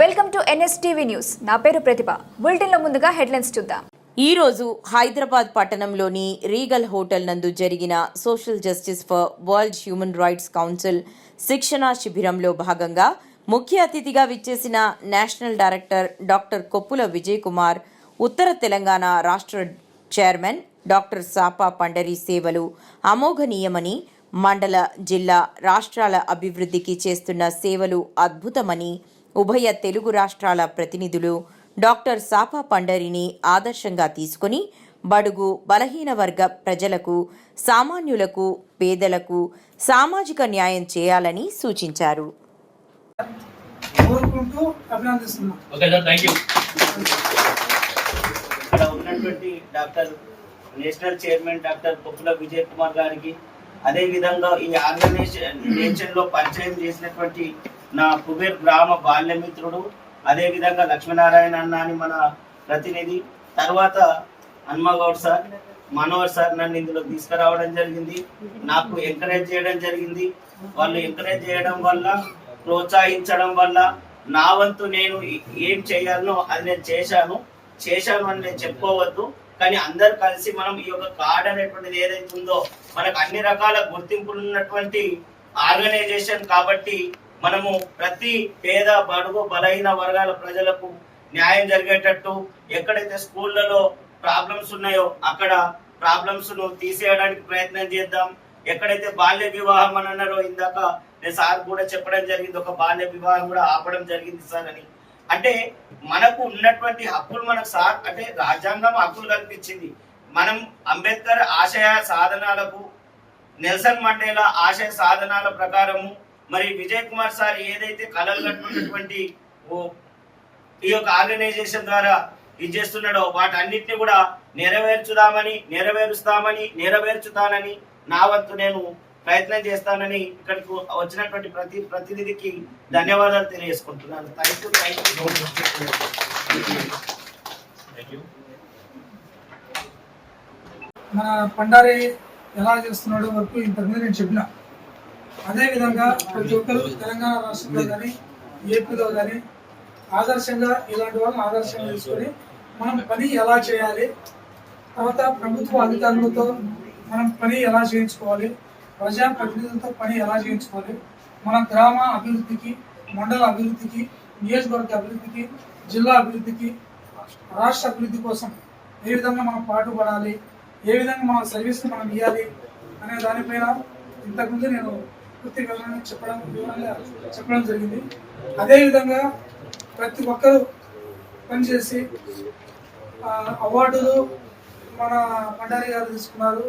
Welcome to NSTV news. నా పేరు ప్రతిభ. బులెటిన్లో ముందుగా హెడ్లైన్స్ చూద్దాం. ఈ రోజు హైదరాబాద్ పట్టణంలోని రీగల్ హోటల్ నందు జరిగిన social justice for world human rights council శిక్షణా శిబిరంలో భాగంగా ముఖ్య అతిథిగా విచ్చేసిన national director doctor Koppula Vijay Kumar ఉత్తర తెలంగాణ రాష్ట్ర చైర్మన్ డాక్టర్ సాపా పండరి సేవలు అమోఘనీయమని మండల జిల్లా రాష్ట్రాల అభివృద్ధికి చేస్తున్న సేవలు అద్భుతమని ఉభయ తెలుగు రాష్ట్రాల ప్రతినిధులు డాక్టర్ సాపా పండరిని ఆదర్శంగా తీసుకుని బడుగు బలహీన వర్గ ప్రజలకు సామాన్యులకు పేదలకు సామాజిక న్యాయం చేయాలని సూచించారు. ఉన్నటువంటి doctor national chairman doctor Koppula Vijay Kumar గారికి అదే విధంగా ఈ ఆర్గనైజేషన్లో పరిచయం చేసినటువంటి నా కుబేర్ గ్రామ బాల్యమిత్రుడు అదే విధంగా లక్ష్మీనారాయణ అన్న అని మన ప్రతినిధి తర్వాత హన్మగౌడ్ సార్ మనోహర్ సార్ నన్ను ఇందులో తీసుకురావడం జరిగింది. నాకు ఎంకరేజ్ చేయడం జరిగింది. వాళ్ళు ఎంకరేజ్ చేయడం వల్ల ప్రోత్సహించడం వల్ల నా వంతు నేను ఏం చేయాలనో అది నేను చేశాను. చేశాను అని నేను చెప్పుకోవద్దు. కానీ అందరు కలిసి మనం ఈ యొక్క కార్డ్ అనేటువంటిది ఏదైతే ఉందో మనకు అన్ని రకాల గుర్తింపులు ఉన్నటువంటి ఆర్గనైజేషన్ కాబట్టి మనము ప్రతి పేద బడుగు బలహీన వర్గాల ప్రజలకు న్యాయం జరిగేటట్టు ఎక్కడైతే స్కూళ్ళలో ప్రాబ్లమ్స్ ఉన్నాయో అక్కడ ప్రాబ్లమ్స్ను తీసేయడానికి ప్రయత్నం చేద్దాం. ఎక్కడైతే బాల్య వివాహం అని అన్నారో ఇందాక నేను సార్ కూడా చెప్పడం జరిగింది ఒక బాల్య వివాహం కూడా ఆపడం జరిగింది సార్ అని. అంటే మనకు ఉన్నటువంటి హక్కులు మనకు సార్ అంటే రాజ్యాంగం హక్కులు కల్పించింది. మనం అంబేద్కర్ ఆశయ సాధనాలకు నెల్సన్ మండేలా ఆశయ సాధనాల ప్రకారము మరి విజయ్ కుమార్ సార్ ఏదైతే కలలు కట్టుకున్నటువంటి ఓ ఈ యొక్క ఆర్గనైజేషన్ ద్వారా ఇది చేస్తున్నాడో వాటన్నిటిని కూడా నెరవేర్చుదామని నెరవేరుస్తామని నెరవేర్చుతానని నా వంతు నేను ప్రయత్నం చేస్తానని ఇక్కడికి వచ్చినటువంటి ప్రతి ప్రతినిధికి ధన్యవాదాలు తెలియజేసుకుంటున్నాను. Thank you thank you thank you మన పండారి ఎలా చేస్తున్నాడో వరకు ఇంతకుముందు నేను చెప్పిన. అదేవిధంగా ప్రతి ఒక్కరు తెలంగాణ రాష్ట్రంలో కానీ ఏపీలో కానీ ఆదర్శంగా ఇలాంటి వాళ్ళని ఆదర్శంగా తీసుకొని మనం పని ఎలా చేయాలి తర్వాత ప్రభుత్వ అధికారులతో మనం పని ఎలా చేయించుకోవాలి ప్రజా ప్రతినిధులతో పని ఎలా చేయించుకోవాలి మన గ్రామ అభివృద్ధికి మండల అభివృద్ధికి నియోజకవర్గ అభివృద్ధికి జిల్లా అభివృద్ధికి రాష్ట్ర అభివృద్ధి కోసం ఏ విధంగా మనం పాటుపడాలి ఏ విధంగా మన సర్వీస్ మనం ఇవ్వాలి అనే దానిపైన ఇంతకుముందు నేను పూర్తి వివరణ చెప్పడం వివరంగా చెప్పడం జరిగింది. అదేవిధంగా ప్రతి ఒక్కరూ పనిచేసి అవార్డులు మన పండారి గారు తీసుకున్నారు.